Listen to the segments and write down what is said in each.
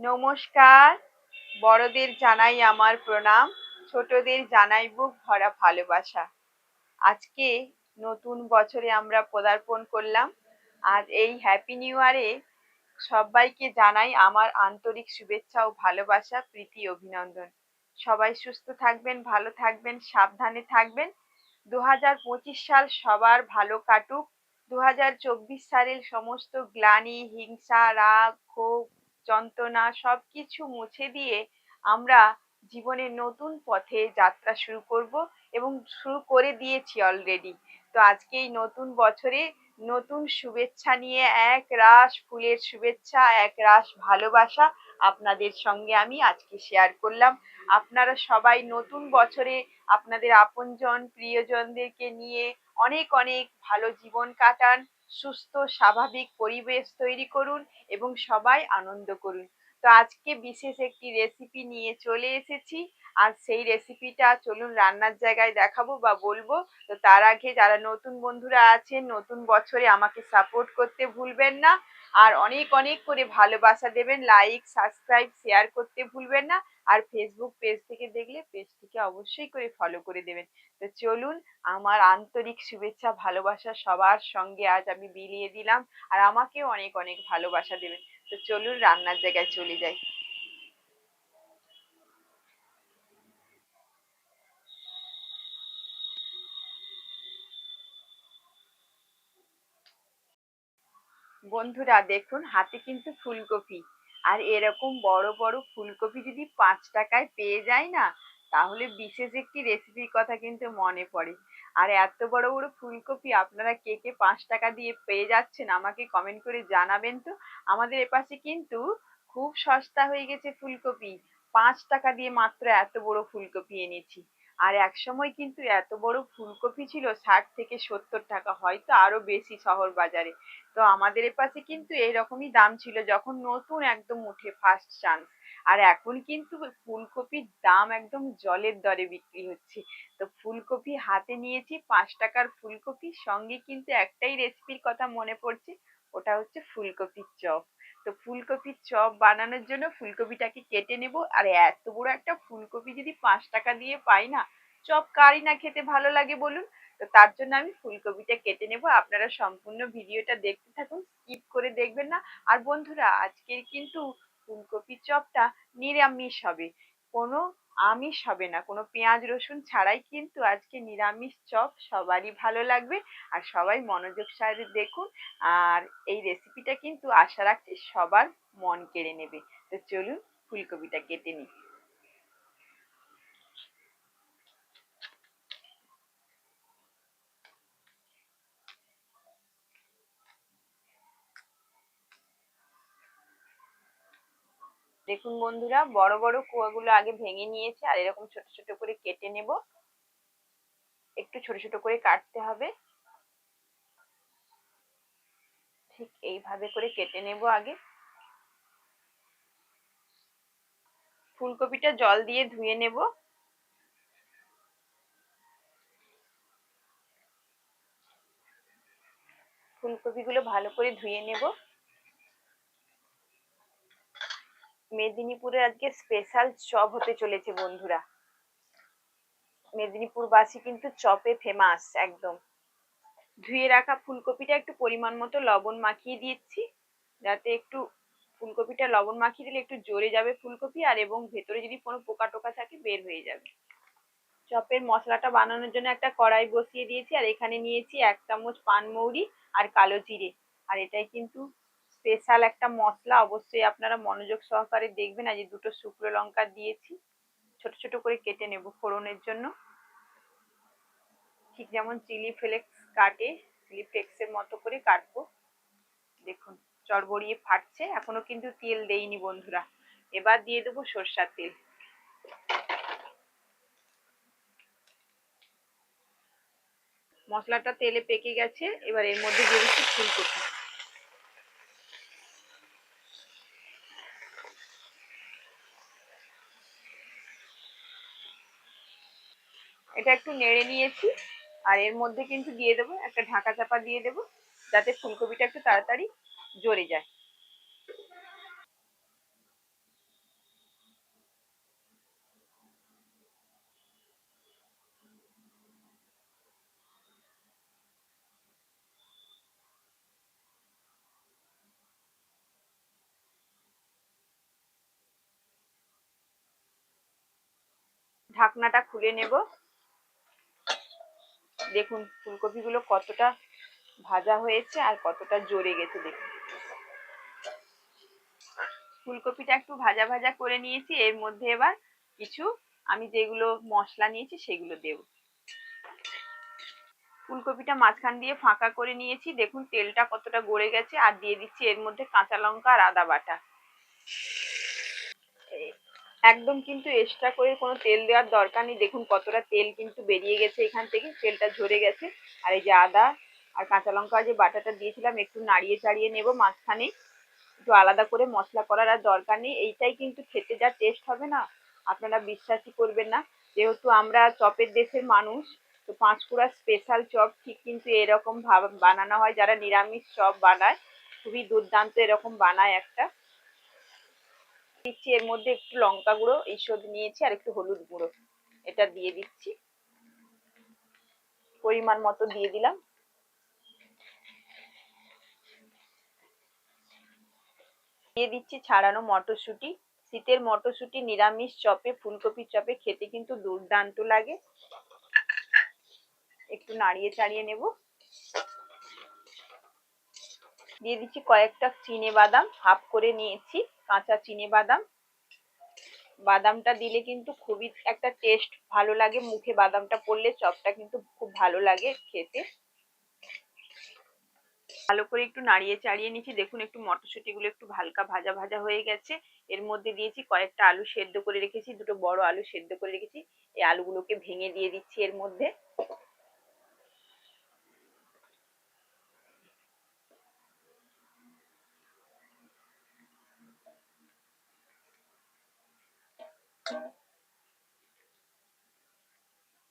নমস্কার। বড়দের জানাই আমার প্রণাম, ছোটদের জানাই বুক ভরা ভালোবাসা। আজকে নতুন বছরে আমরা পদার্পণ করলাম, আর এই হ্যাপি নিউ ইয়ারে সবাইকে জানাই আমার আন্তরিক শুভেচ্ছা ও ভালোবাসা, প্রীতি, অভিনন্দন। সবাই সুস্থ থাকবেন, ভালো থাকবেন, সাবধানে থাকবেন। দু হাজার পঁচিশ সাল সবার ভালো কাটুক। দু হাজার চব্বিশ সালের সমস্ত গ্লানি, হিংসা, রাগ, ক্ষোভ যন্ত্রণা সবকিছু মুছে দিয়ে আমরা জীবনের নতুন পথে যাত্রা শুরু করব এবং শুরু করে দিয়েছি অলরেডি তো আজকে এই নতুন বছরে নতুন শুভেচ্ছা নিয়ে এক রাস ফুলের শুভেচ্ছা, এক রাস ভালোবাসা আপনাদের সঙ্গে আমি আজকে শেয়ার করলাম। আপনারা সবাই নতুন বছরে আপনাদের আপনজন, প্রিয়জনদেরকে নিয়ে অনেক অনেক ভালো জীবন কাটান। সুস্থ, স্বাভাবিক পরিবেশ তৈরি করুন এবং সবাই আনন্দ করুন। তো আজকে বিশেষ একটি রেসিপি নিয়ে চলে এসেছি। আর সেই রেসিপিটা চলুন রান্নার জায়গায় দেখাবো বা বলব। তো তার আগে যারা নতুন বন্ধুরা আছেন, নতুন বছরে আমাকে সাপোর্ট করতে ভুলবেন না। আর অনেক অনেক করে ভালোবাসা দেবেন। লাইক সাবস্ক্রাইব শেয়ার করতে ভুলবেন না। আর ফেসবুক পেজ থেকে দেখলে পেজটিকে অবশ্যই করে ফলো করে দেবেন। তো চলুন, আমার আন্তরিক শুভেচ্ছা, ভালোবাসা সবার সঙ্গে আজ আমি বিলিয়ে দিলাম। আর আমাকেও অনেক অনেক ভালোবাসা দেবেন। তো চলুন, রান্নার জায়গায় চলে যাই। বন্ধুরা, দেখুন, হাতে কিন্তু ফুলকপি। আর এরকম বড় বড় ফুলকপি যদি পাঁচ টাকায় পেয়ে যায় না, তাহলে বিশেষ একটি রেসিপির কথা কিন্তু মনে পড়ে। আর এত বড় বড় ফুলকপি আপনারা কে কে পাঁচ টাকা দিয়ে পেয়ে যাচ্ছেন আমাকে কমেন্ট করে জানাবেন তো। আমাদের এপাশে কিন্তু খুব সস্তা হয়ে গেছে ফুলকপি। পাঁচ টাকা দিয়ে মাত্র এত বড় ফুলকপি এনেছি। আর এক সময় কিন্তু এত বড় ফুলকপি ছিল, ষাট থেকে সত্তর টাকা, হয়তো আরও বেশি শহর বাজারে তো আমাদের এপাশে কিন্তু এরকমই দাম ছিল, যখন নতুন একদম উঠে ফার্স্ট চান্স আর এখন কিন্তু ফুলকপির দাম একদম জলের দরে বিক্রি হচ্ছে। তো ফুলকপি হাতে নিয়েছি, পাঁচ টাকার ফুলকপি, সঙ্গে কিন্তু একটাই রেসিপির কথা মনে পড়ছে, ওটা হচ্ছে ফুলকপির চপ। তো ফুলকপির চপ বানানোর জন্য ফুলকপিটাকে কেটে নেব। আর এত বড় একটা ফুলকপি যদি পাঁচ টাকা দিয়ে পাই না, চপ কারি না খেতে ভালো লাগে বলুন? তো তার জন্য আমি ফুলকপিটা কেটে নেব। আপনারা সম্পূর্ণ ভিডিওটা দেখতে থাকুন, স্কিপ করে দেখবেন না। আর বন্ধুরা, আজকের কিন্তু ফুলকপির চপটা নিরামিষ হবে। কোনো আমিষ হবে না। কোনো পেঁয়াজ, রসুন ছাড়াই কিন্তু আজকে নিরামিষ চপ সবারই ভালো লাগবে। আর সবাই মনোযোগ সাহায্যে দেখুন। আর এই রেসিপিটা কিন্তু আশা রাখছি সবার মন কেড়ে নেবে। তো চলুন ফুলকপিটা কেটে নিই। দেখুন বন্ধুরা, বড় বড় কুয়াগুলো আগে ভেঙে নিয়েছে, আর এরকম ছোট ছোট করে কেটে নেব। একটু ছোট ছোট করে কাটতে হবে। ঠিক এইভাবে করে কেটে নেব আগে। ফুলকপিটা জল দিয়ে ধুয়ে নেব। ফুলকপিগুলো ভালো করে ধুয়ে নেব। মেদিনীপুরে আজকে স্পেশাল চপ হতে চলেছে বন্ধুরা। মেদিনীপুরবাসী কিন্তু চপে ফেমাস একদম। ধুয়ে রাখা ফুলকপিটা একটু পরিমাণ মতো লবণ মাখিয়ে দিচ্ছি, যাতে একটু ফুলকপিটা লবণ মাখিয়ে দিলে একটু জোরে যাবে ফুলকপি, আর এবং ভেতরে যদি কোনো পোকা টোকা থাকে বের হয়ে যাবে। চপের মশলাটা বানানোর জন্য একটা কড়াই বসিয়ে দিয়েছি, আর এখানে নিয়েছি এক চামচ পানমৌরি আর কালো জিরে। আর এটাই কিন্তু স্পেশাল একটা মশলা অবশ্যই আপনারা মনোযোগ সহকারে দেখবেন। আজ দুটো শুকনো লঙ্কা দিয়েছি। ছোট ছোট করে কেটে নেব ফোড়নের জন্য। ঠিক যেমন চিলি ফ্লেক্স কাটে, চিলি ফ্লেক্সের মতো করে কাটবো। দেখুন চড়বড়িয়ে ফাটছে। এখনও কিন্তু তেল দেইনি বন্ধুরা। এবার দিয়ে দেবো সর্ষার তেল। মশলাটা তেলে পেকে গেছে। এবার এর মধ্যে দিয়ে দিচ্ছি ফুলকপি। এটা একটু নেড়ে নিয়েছি, আর এর মধ্যে কিন্তু দিয়ে দেবো, একটা ঢাকা চাপা দিয়ে দেবো, যাতে ফুলকপিটা একটু তাড়াতাড়ি জড়ে যায়। ঢাকনাটা খুলে নেব। দেখুন, ফুলকপিগুলো কতটা ভাজা হয়েছে আর কতটা জড়ে গেছে দেখুন। ফুলকপিটা একটু ভাজা ভাজা করে নিয়েছি, এর মধ্যে এবার কিছু আমি যেগুলো মশলা নিয়েছি সেগুলো দেব। ফুলকপিটা মাঝখান দিয়ে ফাঁকা করে নিয়েছি, দেখুন তেলটা কতটা গড়ে গেছে, আর দিয়ে দিচ্ছি এর মধ্যে কাঁচা লঙ্কা আর আদা বাটা। একদম কিন্তু এক্সট্রা করে কোনো তেল দেওয়ার দরকার নেই। দেখুন কতটা তেল কিন্তু বেরিয়ে গেছে এখান থেকে, তেলটা ঝরে গেছে। আর এই যে আদা আর কাঁচা লঙ্কা যে বাটাটা দিয়েছিলাম, একটু নাড়িয়ে চাড়িয়ে নেব মাঝখানে। একটু আলাদা করে মশলা করার আর দরকার নেই। এইটাই কিন্তু খেতে যা টেস্ট হবে না, আপনারা বিশ্বাসই করবেন না। যেহেতু আমরা চপের দেশের মানুষ, তো পাঁচকুড়া স্পেশাল চপ ঠিক কিন্তু এরকম ভাব বানানো হয়। যারা নিরামিষ চপ বানায়, খুবই দুর্দান্ত এরকম বানায় একটা। দিচ্ছি, এর মধ্যে একটু লঙ্কা গুঁড়ো ঈশ্বর নিয়েছি, আর একটু হলুদ গুঁড়ো। এটা দিয়ে দিচ্ছি। পরিমাণ মতো দিয়ে দিলাম। দিয়ে দিচ্ছি ছাড়ানো মটরশুঁটি। শীতের মটরশুঁটি নিরামিষ চপে ফুলকপির চপে খেতে কিন্তু দুর্দান্ত লাগে। একটু নাড়িয়ে চাড়িয়ে নেব। দিয়ে দিচ্ছি কয়েকটা চিনে বাদাম, হাফ করে নিয়েছি, কাঁচা চিনে বাদাম। বাদামটা দিলে কিন্তু খুবই একটা টেস্ট ভালো লাগে, মুখে বাদামটা পড়লে চপটা কিন্তু খুব ভালো লাগে খেতে। ভালো করে একটু নাড়িয়ে চাড়িয়ে নিচ্ছি। দেখুন, একটু মটরশুঁটি গুলো একটু হালকা ভাজা ভাজা হয়ে গেছে। এর মধ্যে দিয়েছি কয়েকটা আলু সেদ্ধ করে রেখেছি, দুটো বড় আলু সেদ্ধ করে রেখেছি। এই আলুগুলোকে ভেঙে দিয়ে দিচ্ছি এর মধ্যে।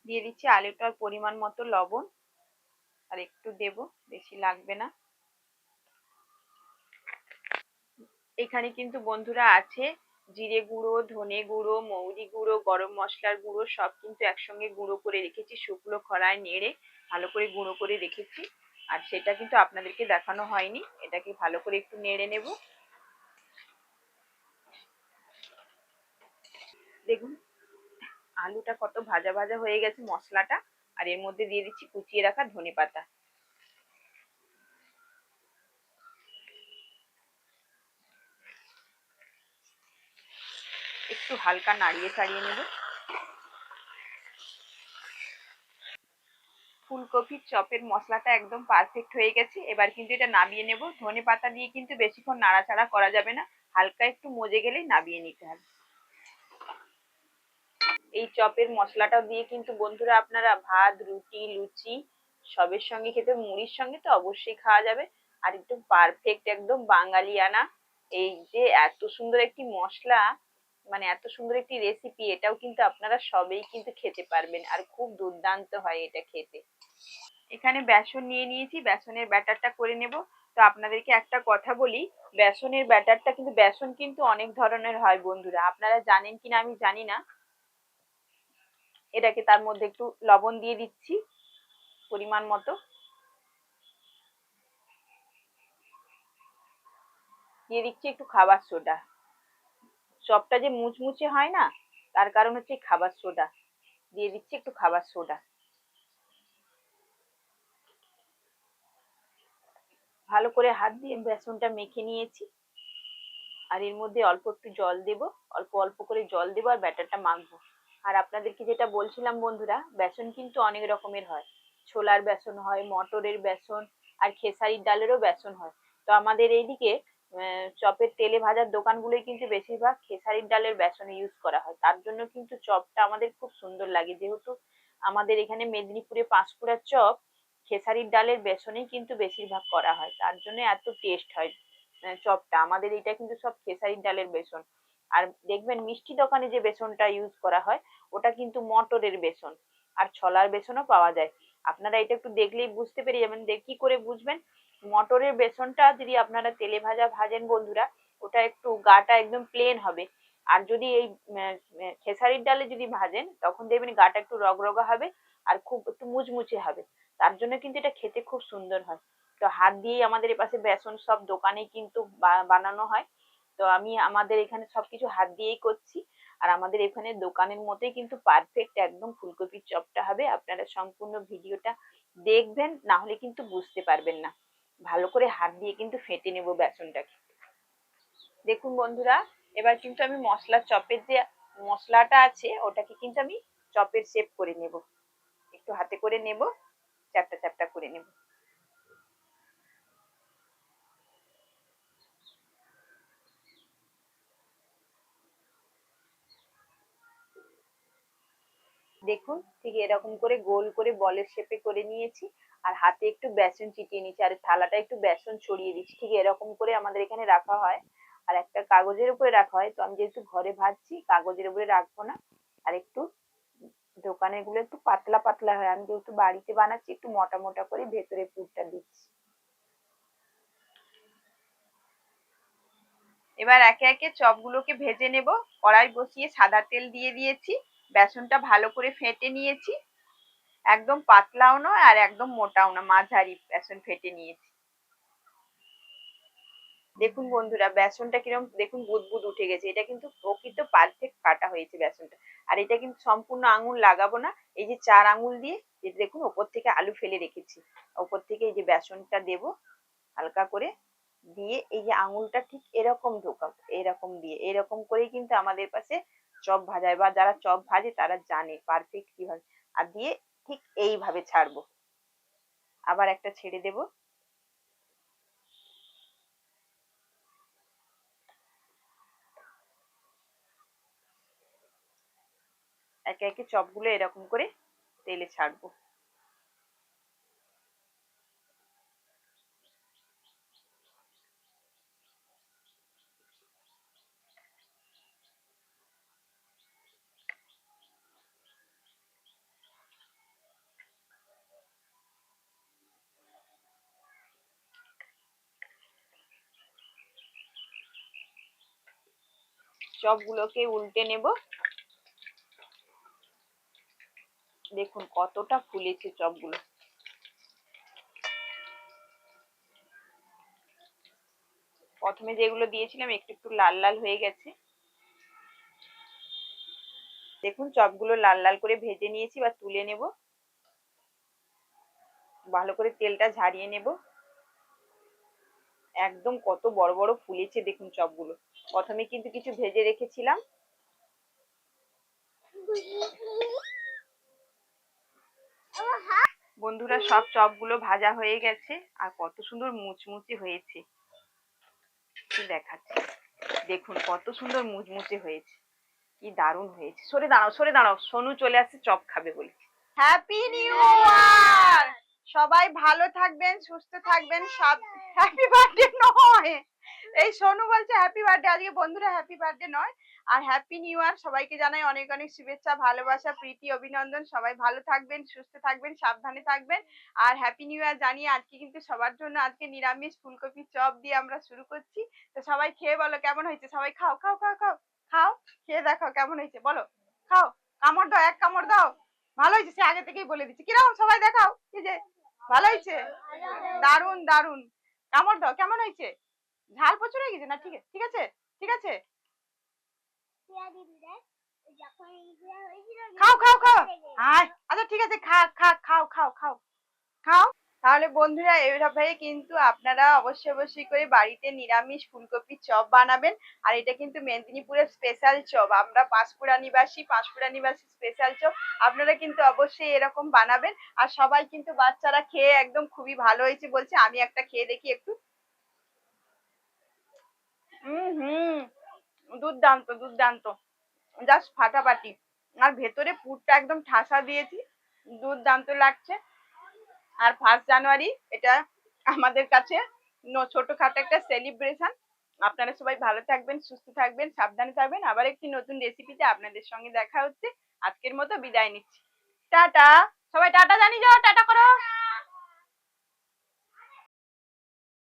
দিয়ে দিচ্ছি আলুটার পরিমাণ মতো লবণ। আর একটু দেব, বেশি লাগবে না। এখানে কিন্তু বন্ধুরা আছে জিরে গুঁড়ো, ধনে গুঁড়ো, মৌরি গুঁড়ো, গরম মশলার গুঁড়ো, সব কিন্তু একসঙ্গে গুঁড়ো করে রেখেছি, শুকনো খড়ায় নেড়ে ভালো করে গুঁড়ো করে রেখেছি। আর সেটা কিন্তু আপনাদেরকে দেখানো হয়নি, এটাকে ভালো করে একটু নেড়ে নেব। দেখুন আলুটা কত ভাজা ভাজা হয়ে গেছে মশলাটা, আর এর মধ্যে দিয়ে দিচ্ছি কুচিয়ে রাখা ধনে পাতা। একটু হালকা নাড়িয়ে ছাড়িয়ে নেব। ফুলকপির চপের মশলাটা একদম পারফেক্ট হয়ে গেছে। এবার কিন্তু এটা নামিয়ে নেব। ধনে পাতা দিয়ে কিন্তু বেশিক্ষণ নাড়াচাড়া করা যাবে না। হালকা একটু মজে গেলেই নামিয়ে নিতে হবে। এই চপের মশলাটা দিয়ে কিন্তু বন্ধুরা আপনারা ভাত, রুটি, লুচি সবের সঙ্গে খেতে, মুড়ির সঙ্গে তো অবশ্যই খাওয়া যাবে। আর একটু পারফেক্ট একদম বাঙালিয়ানা। এই যে এত সুন্দর একটি মশলা মানে এত সুন্দর একটি রেসিপি এটাও কিন্তু আপনারা সবেই কিন্তু খেতে পারবেন। আর খুব দুর্দান্ত হয় এটা খেতে। এখানে বেসন নিয়ে নিয়েছি, বেসনের ব্যাটারটা করে নেব। তো আপনাদেরকে একটা কথা বলি, বেসনের ব্যাটারটা কিন্তু, বেসন কিন্তু অনেক ধরনের হয় বন্ধুরা। আপনারা জানেন কিনা আমি জানি না। এটাকে তার মধ্যে একটু লবণ দিয়ে দিচ্ছি পরিমাণ মতো। দিয়ে দিচ্ছি একটু খাবার সোডা। চপটা যে মুচমুচে হয় না, তার কারণ হচ্ছে খাবার সোডা। দিয়ে দিচ্ছি একটু খাবার সোডা। ভালো করে হাত দিয়ে বেসনটা মেখে নিয়েছি। আর এর মধ্যে অল্প একটু জল দেব। অল্প অল্প করে জল দেবো আর ব্যাটারটা মাখবো। আর আপনাদেরকে যেটা বলছিলাম বন্ধুরা, বেসন কিন্তু অনেক রকমের হয়। ছোলার বেসন হয়, মটরের বেসন আর খেসারির ডালেরও বেসন হয়। তো আমাদের এইদিকে চপের তেলে ভাজার দোকানগুলোই কিন্তু বেশিরভাগ খেসারির ডালের বেসন ইউজ করা হয়। তার জন্য কিন্তু চপটা আমাদের খুব সুন্দর লাগে। যেহেতু আমাদের এখানে মেদিনীপুরে পাঁশকুড়ার চপ, খেসারির ডালের বেসনেই কিন্তু বেশিরভাগ করা হয়। তার জন্য এত টেস্ট হয় চপটা। আমাদের এটা কিন্তু সব খেসারির ডালের বেসন। আর দেখবেন মিষ্টি দোকানে যে বেসনটা ইউজ করা হয়, ওটা কিন্তু মটরের বেসন। আর ছলার বেসনও পাওয়া যায়। আপনারা এটা একটু দেখলেই বুঝতে পেরে যাবেন কি করে বুঝবেন? মটরের বেসনটা যদি আপনারা তেলে ভাজা ভাজেন বন্ধুরা, ওটা একটু গাটা একদম প্লেন হবে। আর যদি এই খেসারির ডালে যদি ভাজেন, তখন দেখবেন গাটা একটু রগরগা হবে আর খুব একটু মুচমুচে হবে। তার জন্য কিন্তু এটা খেতে খুব সুন্দর হয়। তো হাত দিয়েই আমাদের এপাশে বেসন সব দোকানে কিন্তু বানানো হয়। তো আমি আমাদের এখানে সবকিছু হাত দিয়েই করছি। আর আমাদের এখানে দোকানের মতোই কিন্তু পারফেক্ট একদম ফুলকপির চপটা হবে। আপনারা সম্পূর্ণ ভিডিওটা দেখবেন, না হলে কিন্তু বুঝতে পারবেন না। ভালো করে হাত দিয়ে কিন্তু ফেটে নেব বেসনটাকে। দেখুন বন্ধুরা, এবার কিন্তু আমি মশলা চপের যে মশলাটা আছে, ওটাকে কিন্তু আমি চপের শেপ করে নেব। একটু হাতে করে নেব, চ্যাপটা চ্যাপটা করে নেব। দেখুন, ঠিক এরকম করে গোল করে বলের শেপে করে নিয়েছি। আর হাতে একটু বেসন চিটিয়ে নিচ্ছি আর থালাটা একটু বেসন ছড়িয়ে দিচ্ছি ঠিক এরকম করে আমাদের এখানে রাখা হয়। আর একটা কাগজের উপরে রাখা হয়। তো আমি যেহেতু ঘরে ভাজছি, কাগজের উপরে রাখব না। আর একটু দোকানেরগুলো একটু পাতলা পাতলা হয়। আমি যেহেতু বাড়িতে বানাচ্ছি, একটু মোটা মোটা করে ভেতরে পুরটা দিচ্ছি। এবার একে একে চপগুলোকে ভেজে নেব। কড়াই বসিয়ে সাদা তেল দিয়ে দিয়েছি। বেসনটা ভালো করে ফেটে নিয়েছি। একদম পাতলাও নয় আর একদম মোটাও না, মাঝারি বেসন ফেটে নিয়েছি। দেখুন বন্ধুরা, বেসনটা কীরকম দেখুন বুদবুদ উঠে গেছে। এটা কিন্তু প্রকৃত পারফেক্ট কাটা হয়েছে বেসনটা। আর এটা কিন্তু সম্পূর্ণ আঙুল লাগাবো না। এই যে চার আঙুল দিয়ে দেখুন ওপর থেকে আলু ফেলে রেখেছি। ওপর থেকে এই যে বেসনটা দেব হালকা করে দিয়ে এই যে আঙুলটা ঠিক এরকম ঢোকাবো, এরকম দিয়ে। এরকম করেই কিন্তু আমাদের পাশে চপ ভাজায় বা যারা চপ ভাজে তারা জানে পারফেক্ট কীভাবে। আর দিয়ে ঠিক এইভাবে ছাড়বো। আবার একটা ছেড়ে দেব। একে একে চপগুলো এরকম করে তেলে ছাড়বো। চপগুলোকে উল্টে নেব। দেখুন কতটা ফুলেছে চপগুলো প্রথমে যেগুলো দিয়েছিলাম একটু একটু লাল লাল হয়ে গেছে। দেখুন চপগুলো লাল লাল করে ভেজে নিয়েছি বা তুলে নেব। ভালো করে তেলটা ঝারিয়ে নেব। একদম কত বড় বড় ফুলেছে দেখুন চপগুলো। প্রথমে কিন্তু কিছু ভেজে রেখেছিলাম। বন্ধুরা, সব চপগুলো ভাজা হয়ে গেছে আর কত সুন্দর মুচমুচে হয়েছে। দেখাচ্ছে। দেখুন, কত সুন্দর মুচমুচে হয়েছে। কি দারুণ হয়েছে। সরে দাঁড়াও সরে দাঁড়াও। সোনু চলে আসছে, চপ খাবে বলে। হ্যাপি নিউ ইয়ার সবাই ভালো থাকবেন, সুস্থ থাকবেন সব হ্যাপি বার্থডে নয়। এই সোনু বলছে হ্যাপি বার্থডে আজকে বন্ধুরা হ্যাপি বার্থডে নয়। আর হ্যাপি নিউ ইয়ার সবাইকে জানাই অনেক অনেক শুভেচ্ছা, ভালোবাসা, প্রীতি, অভিনন্দন। সবাই ভালো থাকবেন, সুস্থ থাকবেন, সাবধানে থাকবেন। আর হ্যাপি নিউ ইয়ার জানিয়ে আজকে কিন্তু সবার জন্য আজকে নিরামিষ ফুলকপি চপ দিয়ে আমরা শুরু করছি। তো সবাই খেয়ে বলো, কেমন হয়েছে? সবাই খাও খাও খাও খাও খাও, খেয়ে দেখো কেমন হয়েছে, বলো। খাও, কামড় দাও, এক কামড় দাও। ভালো হয়েছে, সে আগে থেকেই বলে দিচ্ছি। কীরকম? সবাই দেখাও। কি যে, ভালো হয়েছে? দারুণ দারুণ কামড় দাও কেমন হয়েছে? ঝাল প্রচুর হয়ে গেছে? না ঠিক আছে ঠিক আছে। ঠিক আছে খাও খাও খাও। আচ্ছা ঠিক আছে খা খা খাও খাও খাও খাও। তাহলে বন্ধুরা এইভাবে কিন্তু আপনারা অবশ্যই অবশ্যই করে বাড়িতে নিরামিষ ফুলকপি চপ বানাবেন। আর এটা কিন্তু মেদিনীপুরের স্পেশাল চপ। আমরা পাঁশকুড়া নিবাসী পাঁশকুড়া নিবাসী স্পেশাল চপ। আপনারা কিন্তু অবশ্যই এরকম বানাবেন। আর সবাই কিন্তু বাচ্চারা খেয়ে একদম খুবই ভালো হয়েছে বলছে। আমি একটা খেয়ে দেখি একটু। হুম হুম। দুর্দান্ত দুর্দান্ত। জাস্ট ফাটাফাটি। আর ভেতরে পুরটা একদম ঠাসা দিয়েছি। দুর্দান্ত লাগছে। আর ফার্স্ট জানুয়ারি এটা আমাদের কাছে ছোটখাটো একটা সেলিব্রেশন আপনারা সবাই ভালো থাকবেন, সুস্থ থাকবেন, সাবধানে থাকবেন। আবার একটি নতুন রেসিপিতে আপনাদের সঙ্গে দেখা হচ্ছে। আজকের মতো বিদায় নিচ্ছি। টাটা! সবাই টাটা জানি যাও টাটা করো!